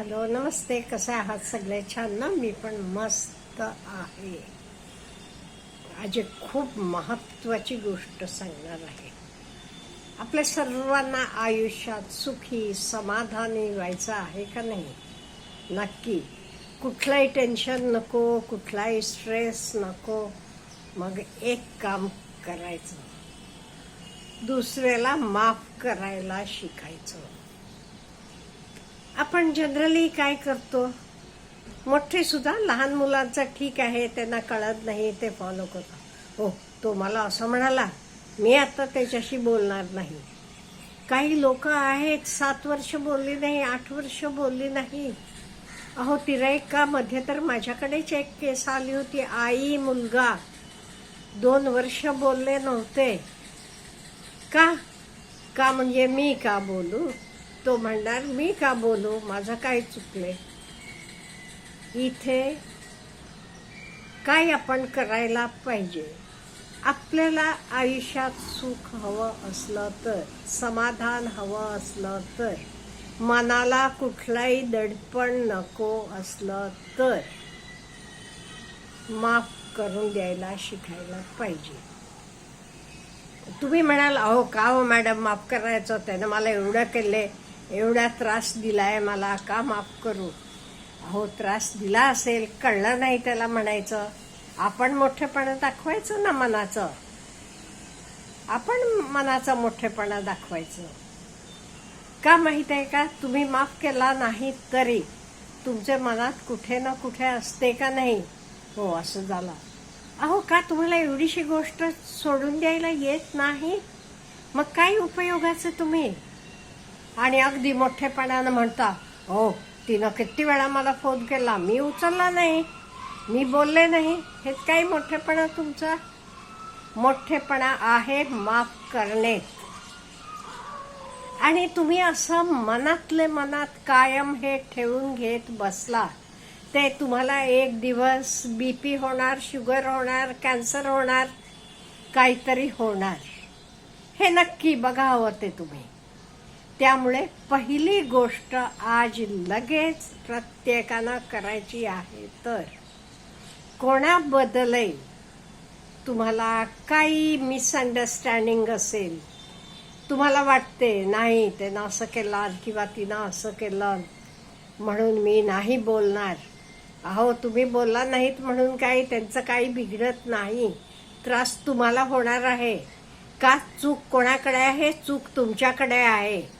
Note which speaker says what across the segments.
Speaker 1: Hello नमस्ते कसे आहात सगळे? छान ना? मी पण मस्त आहे. आज एक खूप महत्वाची गोष्ट सांगणार आहे. आपल्या सर्वांना आयुष्यात सुखी समाधानी व्हायचं आहे का नाही? नक्की. कुठलाही टेन्शन नको कुठलाही स्ट्रेस नको. मग एक काम करायचं. दुसऱ्याला माफ करायला शिकायचं. आपण जनरली काय करतो? मोठे सुद्धा लहान मुलांचं ठीक आहे त्यांना कळत नाही ते फॉलो करतो हो तो मला असं म्हणाला मी आता त्याच्याशी बोलणार नाही. काही लोक आहेत सात वर्ष बोलली नाही आठ वर्ष बोलली नाही. अहो तिराईका मध्ये तर माझ्याकडेच एक केस आली होती. आई मुलगा दोन वर्ष बोलले नव्हते. का? का म्हणजे मी का बोलू? तो म्हणणार मी का बोलू? माझं काय चुकले इथे काय आपण करायला पाहिजे? आपल्याला आयुष्यात सुख हवं असलं तर समाधान हवं असलं तर मनाला कुठलाही दडपण नको असलं तर माफ करून द्यायला शिकायला पाहिजे. तुम्ही म्हणाल अहो का हो मॅडम माफ करायचं? त्यानं मला एवढं केले एवढा त्रास दिलाय मला का माफ करू? अहो त्रास दिला असेल कळलं नाही त्याला म्हणायचं. आपण मोठेपणा दाखवायचं ना मनाचं? आपण मनाचा मोठेपणा दाखवायचं. का माहीत आहे का? तुम्ही माफ केला नाही तरी. तुमच्या मनात कुठे ना कुठे असते का नाही? हो असं झालं. अहो का तुम्हाला एवढीशी गोष्ट सोडून द्यायला येत नाही? मग काय उपयोगाचं तुम्ही? आणि अगदी मोठेपणानं म्हणता हो तिनं किती वेळा मला फोन केला? मी उचलला नाही. मी बोलले नाही. हेच काही मोठेपणा तुमचा? मोठेपणा आहे माफ करणे. आणि तुम्ही असं मनातले मनात कायम हे ठेवून घेत बसला. ते तुम्हाला एक दिवस बीपी होणार शुगर होणार कॅन्सर होणार काहीतरी होणार. हे नक्की बघावं ते तुम्ही. त्यामुळे पहिली गोष्ट आज लगेच प्रत्येकानं करायची आहे. तर कोणाबद्दलही तुम्हाला काही मिसअंडरस्टँडिंग असेल तुम्हाला वाटते नाही त्यानं असं केलं किंवा तिनं असं केलं म्हणून मी नाही बोलणार. अहो तुम्ही बोलला नाहीत म्हणून काही त्यांचं काही बिघडत नाही. त्रास तुम्हाला होणार आहे. का चूक कोणाकडे आहे? चूक तुमच्याकडे आहे.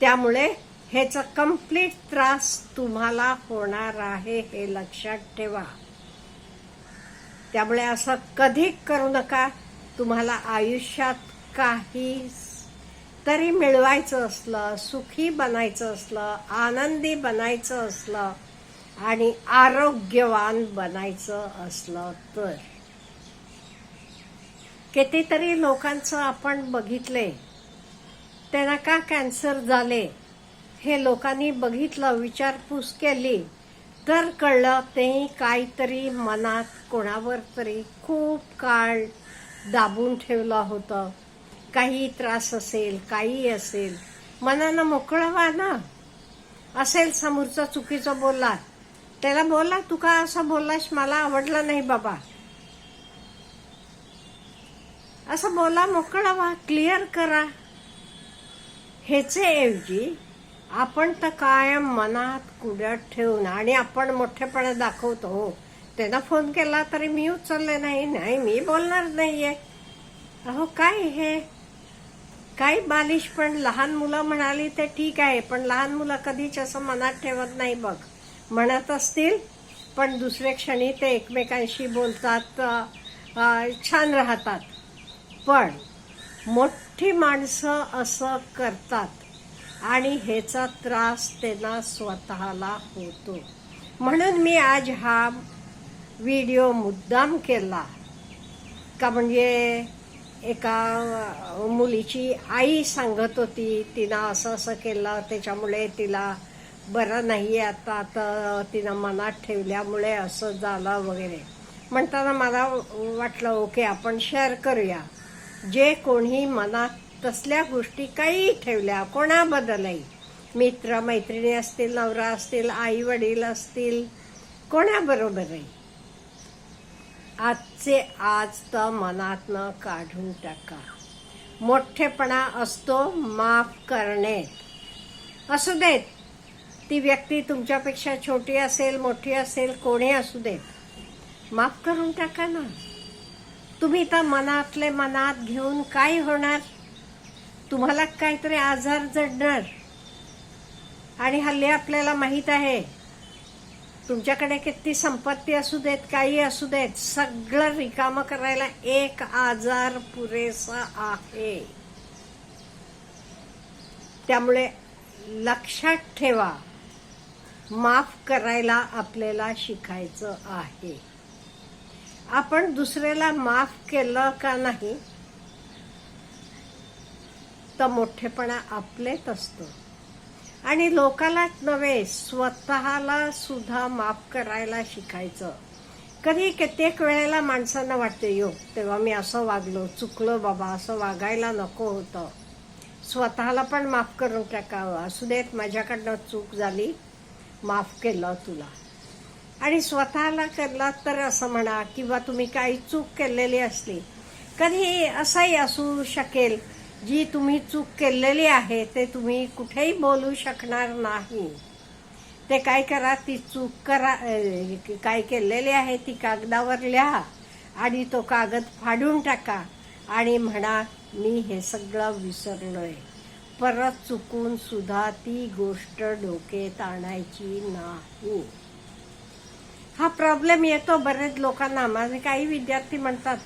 Speaker 1: त्यामुळे ह्याचा कंप्लीट त्रास तुम्हाला होणार आहे हे लक्षात ठेवा. त्यामुळे असं कधी करू नका. तुम्हाला आयुष्यात काही तरी मिळवायचं असलं सुखी बनायचं असलं आनंदी बनायचं असलं आणि आरोग्यवान बनायचं असलं तर. कितीतरी लोकांचं आपण बघितले त्यांना का कॅन्सर झाले? हे लोकांनी बघितलं विचारपूस केली. तर कळलं ते काहीतरी मनात कोणावर तरी खूप काळ दाबून ठेवलं होतं. काही त्रास असेल काही असेल. मनानं मोकळं व्हा ना. असेल समोरचा चुकीचं बोलला. त्याला बोला तू का असं बोललास? मला आवडला नाही बाबा. असं बोला मोकळा व्हा क्लिअर करा. ह्याचे ऐवजी आपण तर कायम मनात कुडत ठेवून आणि आपण मोठेपणा दाखवतो हो. त्यानं फोन केला तरी मी उचलले नाही नाही मी बोलणार नाहीये. अहो काय हे? काही बालिश पण लहान मुलं म्हणाली ते ठीक आहे पण लहान मुलं कधीच असं मनात ठेवत नाही बघ. म्हणत असतील पण दुसऱ्या क्षणी ते एकमेकांशी बोलतात छान राहतात. पण मोठ माणसं असं करतात आणि ह्याचा त्रास त्यांना स्वतःला होतो. म्हणून मी आज हा व्हिडिओ मुद्दाम केला. का म्हणजे एका मुलीची आई सांगत होती तिनं असं असं केलं त्याच्यामुळे तिला बरं नाही आता तर तिनं मनात ठेवल्यामुळे असं झालं वगैरे. म्हणताना मला वाटलं ओके आपण शेअर करूया. जे कोणी मनात तसल्या गोष्टी काही ठेवल्या कोणाबद्दलही मित्र मैत्रिणी असतील नवरा असतील आई वडील असतील कोणाबरोबरही आजचे आज तर मनातनं काढून टाका. मोठेपणा असतो माफ करणे असू देत. ती व्यक्ती तुमच्यापेक्षा छोटी असेल मोठी असेल कोणी असू देत. माफ करून टाका ना. तुम्ही तर मनातले मनात घेऊन काय होणार? तुम्हाला काहीतरी आजार जडणार. आणि हल्ली आपल्याला माहीत आहे तुमच्याकडे किती संपत्ती असू देत काही असू देत सगळं रिकामं करायला एक आजार पुरेसा आहे. त्यामुळे लक्षात ठेवा माफ करायला आपल्याला शिकायचं आहे. आपण दुसऱ्याला माफ केलं का नाही तर मोठेपणा आपलेच असतो. आणि लोकालाच नव्हे स्वतःला सुद्धा माफ करायला शिकायचं. कधी कित्येक वेळेला माणसांना वाटते यो तेव्हा मी असं वागलो चुकलो बाबा असं वागायला नको होतं. स्वतःला पण माफ करून टाकावं. असू देत माझ्याकडनं चूक झाली माफ केलं तुला. आणि स्वतःला करलात तर असं म्हणा किंवा तुम्ही काही चूक केलेली असली कधी असंही असू शकेल जी तुम्ही चूक केलेली आहे ते तुम्ही कुठेही बोलू शकणार नाही. ते काय करा ती चूक करा काय केलेली आहे ती कागदावर लिहा आणि तो कागद फाडून टाका आणि म्हणा मी हे सगळं विसरलोय. परत चुकून सुद्धा ती गोष्ट डोक्यात आणायची नाही. हा प्रॉब्लेम येतो बरेच लोकांना. माझे काही विद्यार्थी म्हणतात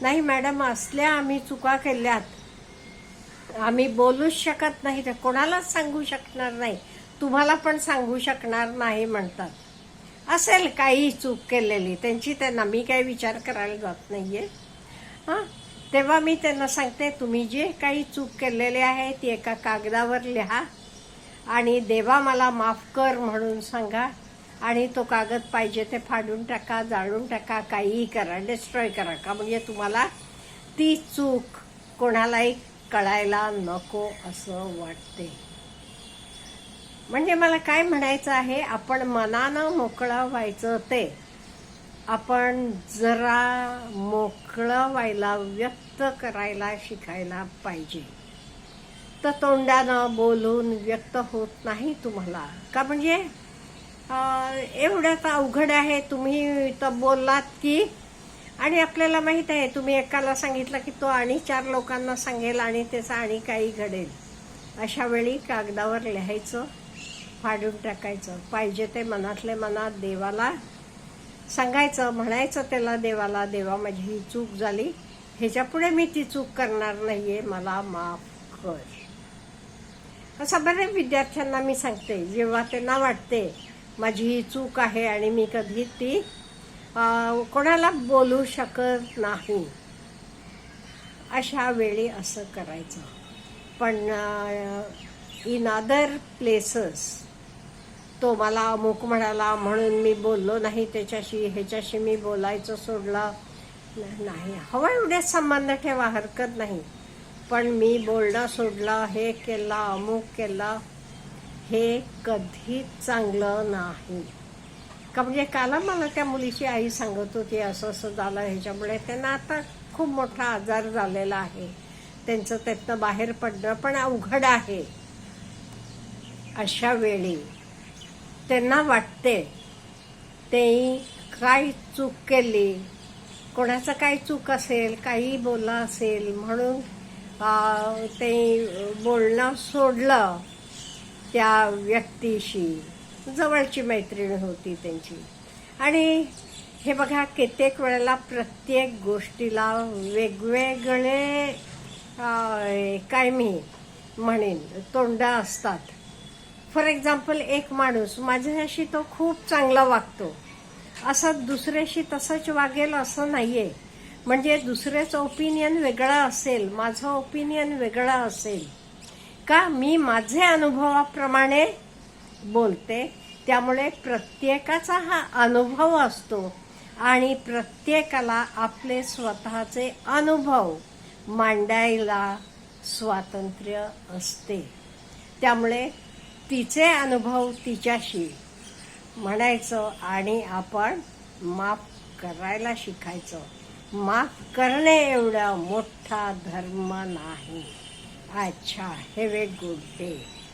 Speaker 1: नाही मॅडम असल्या आम्ही चुका केल्यात. आम्ही बोलूच शकत नाही. तर कोणालाच सांगू शकणार नाही. तुम्हाला पण सांगू शकणार नाही म्हणतात. असेल काही चूक केलेली त्यांची त्यांना मी काही विचार करायला जात नाहीये. हां? तेव्हा मी त्यांना सांगते तुम्ही जे काही चूक केलेली आहे ती एका कागदावर लिहा आणि देवा मला माफ कर म्हणून सांगा. आणि तो कागद पाहिजे ते फाडून टाका जाळून टाका काहीही करा डिस्ट्रॉय करा. का म्हणजे तुम्हाला ती चूक कोणालाही कळायला नको असं वाटते. म्हणजे मला काय म्हणायचं आहे आपण मनानं मोकळं व्हायचं ते. आपण जरा मोकळं व्हायला व्यक्त करायला शिकायला पाहिजे. तर तोंडानं बोलून व्यक्त होत नाही तुम्हाला. का म्हणजे एवढं का अवघड आहे तुम्ही तर बोललात की आणि आपल्याला माहीत आहे तुम्ही एकाला सांगितलं की तो आणि चार लोकांना सांगेल आणि त्याचा आणि काही घडेल. अशा वेळी कागदावर लिहायचं फाडून टाकायचं. पाहिजे ते मनातले मनात देवाला सांगायचं म्हणायचं त्याला देवाला देवा माझी ही चूक झाली. ह्याच्यापुढे मी ती चूक करणार नाही आहे मला माफ कर. असं बऱ्याच विद्यार्थ्यांना मी सांगते जेव्हा त्यांना वाटते माझी ही चूक आहे आणि मी कधी ती कोणाला बोलू शकत नाही. अशा वेळी असं करायचं. पण इन अदर प्लेसेस तो मला अमुक म्हणाला म्हणून मी बोललो नाही त्याच्याशी ह्याच्याशी मी बोलायचं सोडलं. नाही हवं एवढे संबंध ठेवा हरकत नाही. पण मी बोलणं सोडलं हे केलं अमुक केलं हे कधीच चांगलं नाही. का म्हणजे काल मला त्या मुलीची आई सांगत होती असं असं झालं ह्याच्यामुळे त्यांना आता खूप मोठा आजार झालेला आहे. त्यांचं त्यातनं बाहेर पडणं पण अवघड आहे. अशा वेळी त्यांना वाटते ते काय चूक केली? कोणाचं काय चूक असेल काही बोला असेल. म्हणून ते बोलणं सोडलं. त्या व्यक्तीशी. जवळची मैत्रीण होती त्यांची. आणि हे बघा कित्येक वेळेला प्रत्येक गोष्टीला वेगवेगळे काय मी म्हणेन तोंड असतात. फॉर एक्झाम्पल एक माणूस माझ्याशी तो खूप चांगला वागतो. असं दुसऱ्याशी तसंच वागेल असं नाही आहे म्हणजे दुसऱ्याचं ओपिनियन वेगळं असेल माझं ओपिनियन वेगळं असेल. का मी माझे अनुभवाप्रमाणे बोलते? त्यामुळे प्रत्येकाचा हा अनुभव असतो आणि प्रत्येकाला आपले स्वतःचे अनुभव मांडायला स्वातंत्र्य असते. त्यामुळे तिचे अनुभव तिच्याशी म्हणायचं आणि आपण माफ करायला शिकायचं. माफ करणे एवढा मोठा धर्म नाही. अच्छा हॅव ए गुड डे